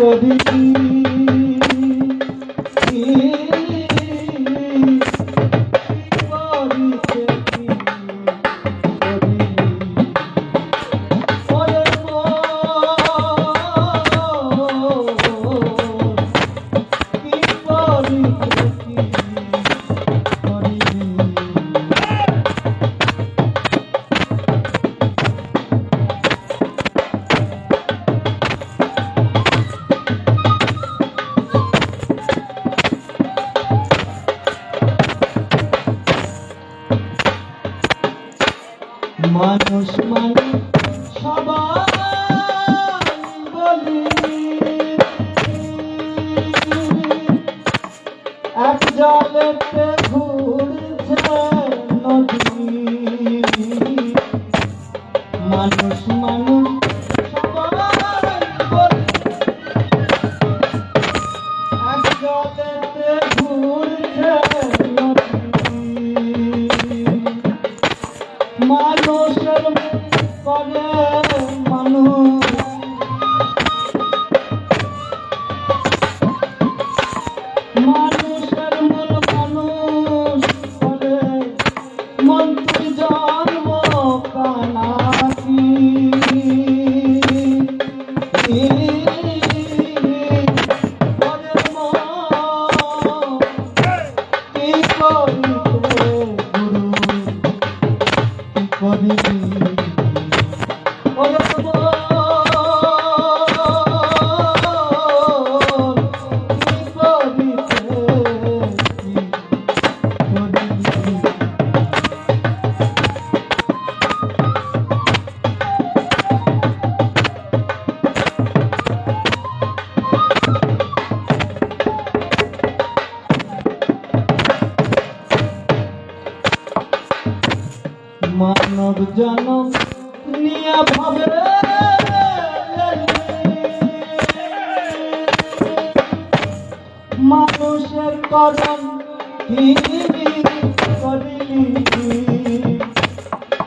করি। মানুষ মানে সবাই বলি। ঘুর কবি মানব জনম নিয়া ভাবে। মানুষের কদম করিলি।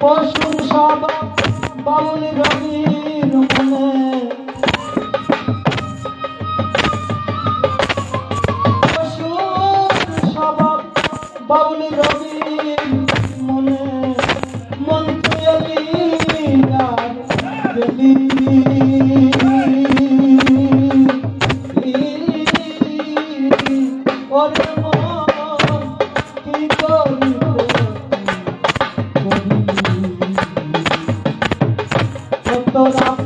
পশুর সব বাউল রবির মনে বললাম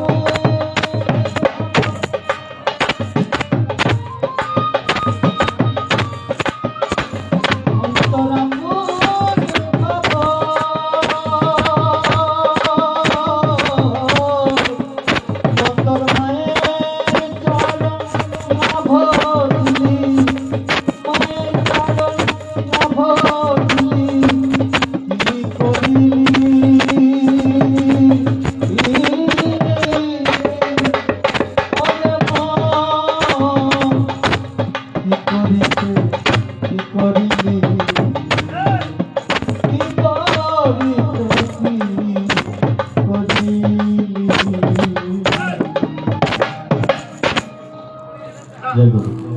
那个